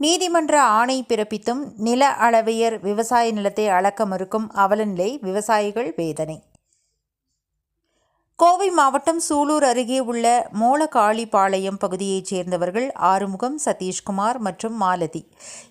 நீதிமன்ற ஆணை பிறப்பித்தும் நில அளவையர் விவசாய நிலத்தை அளக்க மறுக்கும் அவலநிலை விவசாயிகள் வேதனை. கோவை மாவட்டம் சூலூர் அருகே உள்ள மோளகாளிபாளையம் பகுதியைச் சேர்ந்தவர்கள் ஆறுமுகம் சதீஷ்குமார் மற்றும் மாலதி.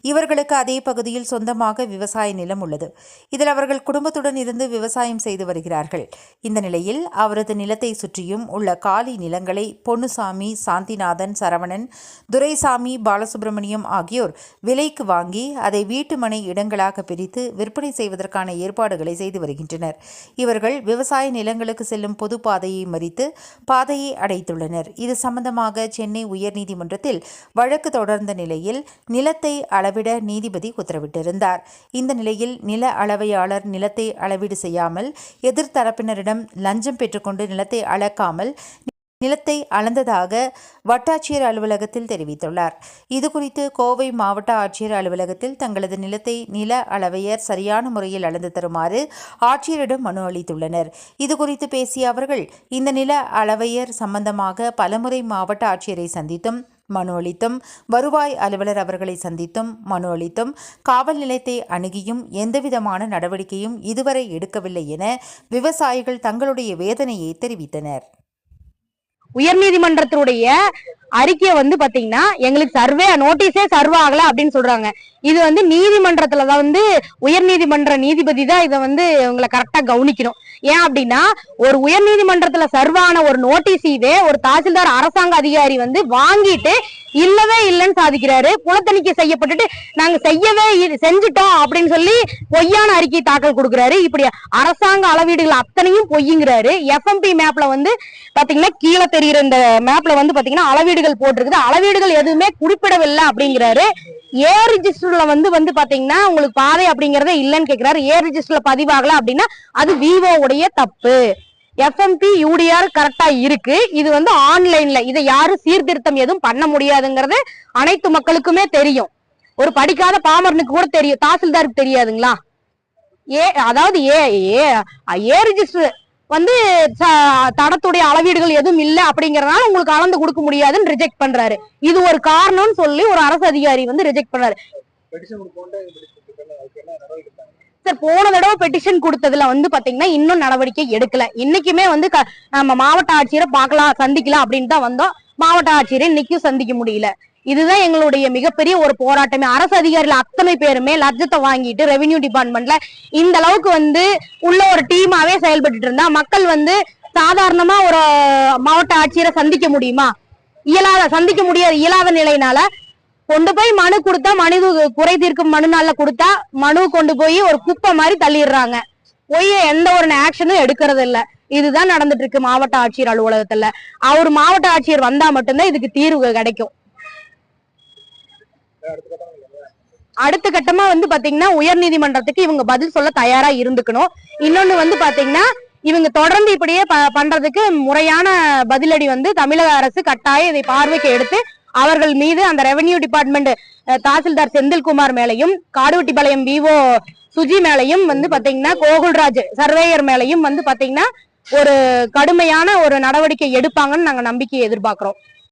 இவர்களுக்கு அதே பகுதியில் சொந்தமாக விவசாய நிலம் உள்ளது. இதில் அவர்கள் குடும்பத்துடன் இருந்து விவசாயம் செய்து வருகிறார்கள். இந்த நிலையில் அவரது நிலத்தை சுற்றியும் உள்ள காலி நிலங்களை பொன்னுசாமி சாந்திநாதன் சரவணன் துரைசாமி பாலசுப்பிரமணியம் ஆகியோர் விலைக்கு வாங்கி அதை வீட்டு மனை இடங்களாக பிரித்து விற்பனை செய்வதற்கான ஏற்பாடுகளை செய்து வருகின்றனர். இவர்கள் விவசாய நிலங்களுக்கு செல்லும் பொது பாதையை மறித்து பாதையை அடைத்துள்ளனர். இது சம்பந்தமாக சென்னை உயர்நீதிமன்றத்தில் வழக்கு தொடர்ந்த நிலையில் நிலத்தை அளவிட நீதிபதி உத்தரவிட்டிருந்தார். இந்த நிலையில் நில அளவையாளர் நிலத்தை அளவீடு செய்யாமல் எதிர்த்தரப்பினரிடம் லஞ்சம் பெற்றுக்கொண்டு நிலத்தை அளக்காமல் நிலத்தை அளந்ததாக வட்டாட்சியர் அலுவலகத்தில் தெரிவித்துள்ளார். இதுகுறித்து கோவை மாவட்ட ஆட்சியர் அலுவலகத்தில் தங்களது நிலத்தை நில அளவையர் சரியான முறையில் அளந்து தருமாறு ஆட்சியரிடம் மனு அளித்துள்ளனர். இதுகுறித்து பேசிய அவர்கள் இந்த நில அளவையர் சம்பந்தமாக பலமுறை மாவட்ட ஆட்சியரை சந்தித்தும் மனு அளித்தும் வருவாய் அலுவலர் அவர்களை சந்தித்தும் மனு அளித்தும் காவல் நிலையத்தை அணுகியும் எந்தவிதமான நடவடிக்கையும் இதுவரை எடுக்கவில்லை என விவசாயிகள் தங்களுடைய வேதனையை தெரிவித்தனர். உயர்நீதிமன்றத்தினுடைய அறிக்கையை வந்து பாத்தீங்கன்னா எங்களுக்கு சர்வே நோட்டீஸே சர்வ் ஆகல அப்படின்னு சொல்றாங்க. இது வந்து நீதிமன்றத்துல தான் வந்து உயர் நீதிமன்ற நீதிபதி தான் இதை வந்து உங்களை கரெக்டா கவனிக்கணும். ஏன் அப்படின்னா ஒரு உயர் நீதிமன்றத்துல சர்வான ஒரு நோட்டீஸ் இதே ஒரு தாசில்தார் அரசாங்க அதிகாரி வந்து வாங்கிட்டு இல்லவே இல்லைன்னு சாதிக்கிறாரு. புலத்தணிக்கை செய்யப்பட்டுட்டு நாங்க செய்யவே செஞ்சுட்டோம் அப்படின்னு சொல்லி பொய்யான அறிக்கை தாக்கல் கொடுக்குறாரு. இப்படி அரசாங்க அளவீடுகள் அத்தனையும் பொய்யுங்கிறாரு எஃப்எம்பி மேப்ல வந்து பாத்தீங்கன்னா கீழே தெரிகிற இந்த மேப்ல வந்து பாத்தீங்கன்னா அளவீடுகள் போட்டிருக்குது. அளவீடுகள் எதுவுமே குறிப்பிடவில்லை அப்படிங்கிறாரு. ஏ ரிஜிஸ்டர்ல வந்து வந்து பாத்தீங்கன்னா உங்களுக்கு பாதை அப்படிங்கறதே இல்லைன்னு கேக்குறாரு. ஏ ரிஜிஸ்டர்ல பதிவாகல அப்படின்னா அது விவோ உடைய தப்பு எஃப்எம்பி யூடிஆர் கரெக்டா இருக்கு. இது வந்து ஆன்லைன்ல இதை யாரும் சீர்திருத்தம் எதுவும் பண்ண முடியாதுங்கிறது அனைத்து மக்களுக்குமே தெரியும். ஒரு படிக்காத பாமரனுக்கு கூட தெரியும். தாசில்தாருக்கு தெரியாதுங்களா? ஏ அதாவது ஏ ஏ ஏ ரிஜிஸ்டர் வந்து தடத்துடைய அளவீடுகள் எதுவும் இல்ல அப்படிங்கறதுனால உங்களுக்கு அளந்து கொடுக்க முடியாதுன்னு ரிஜெக்ட் பண்றாரு. இது ஒரு காரணம்னு சொல்லி ஒரு அரசு அதிகாரி வந்து ரிஜெக்ட் பண்றாரு. சார் போன தடவை பெட்டிஷன் கொடுத்ததுல வந்து பாத்தீங்கன்னா இன்னும் நடவடிக்கை எடுக்கல. இன்னைக்குமே வந்து க- நம்ம மாவட்ட ஆட்சியரை பார்க்கலாம் சந்திக்கலாம் அப்படின்னு தான் வந்தோம். மாவட்ட ஆட்சியரை இன்னைக்கும் சந்திக்க முடியல. இதுதான் எங்களுடைய மிகப்பெரிய ஒரு போராட்டமே. அரசு அதிகாரிகள் அத்தனை பேருமே லட்சத்தை வாங்கிட்டு ரெவென்யூ டிபார்ட்மெண்ட்ல இந்த அளவுக்கு வந்து உள்ள ஒரு டீமாவே செயல்பட்டு இருந்தா மக்கள் வந்து சாதாரணமா ஒரு மாவட்ட ஆட்சியரை சந்திக்க முடியுமா? இயலாத சந்திக்க முடியாது இயலாத நிலையினால கொண்டு போய் மனு கொடுத்தா மனு குறை தீர்க்கும் மனு நாள்ல கொடுத்தா மனு கொண்டு போய் ஒரு குப்பை மாதிரி தள்ளிடுறாங்க. போய் எந்த ஒரு ஆக்ஷனும் எடுக்கிறது இல்ல. இதுதான் நடந்துட்டு இருக்கு மாவட்ட ஆட்சியர் அலுவலகத்துல. அவர் மாவட்ட ஆட்சியர் வந்தா மட்டும்தான் இதுக்கு தீர்வு கிடைக்கும். அடுத்த கட்டமா வந்து பாத்தீங்கன்னா உயர் நீதிமன்றத்துக்கு இவங்க பதில் சொல்ல தயாரா இருந்துக்கணும். இன்னொன்னு வந்து பாத்தீங்கன்னா இவங்க தொடர்ந்து இப்படியே ப- பண்றதுக்கு முறையான பதிலடி வந்து தமிழக அரசு கட்டாயம் இதை பார்வைக்கு எடுத்து அவர்கள் மீது அந்த ரெவென்யூ டிபார்ட்மெண்ட் தாசில்தார் செந்தில்குமார் மேலையும் காடுவெட்டிப்பாளையம் விஓ சுஜி மேலையும் வந்து பாத்தீங்கன்னா கோகுல்ராஜ் சர்வேயர் மேலையும் வந்து பாத்தீங்கன்னா ஒரு கடுமையான ஒரு நடவடிக்கை எடுப்பாங்கன்னு நாங்க நம்பிக்கை எதிர்பார்க்கிறோம்.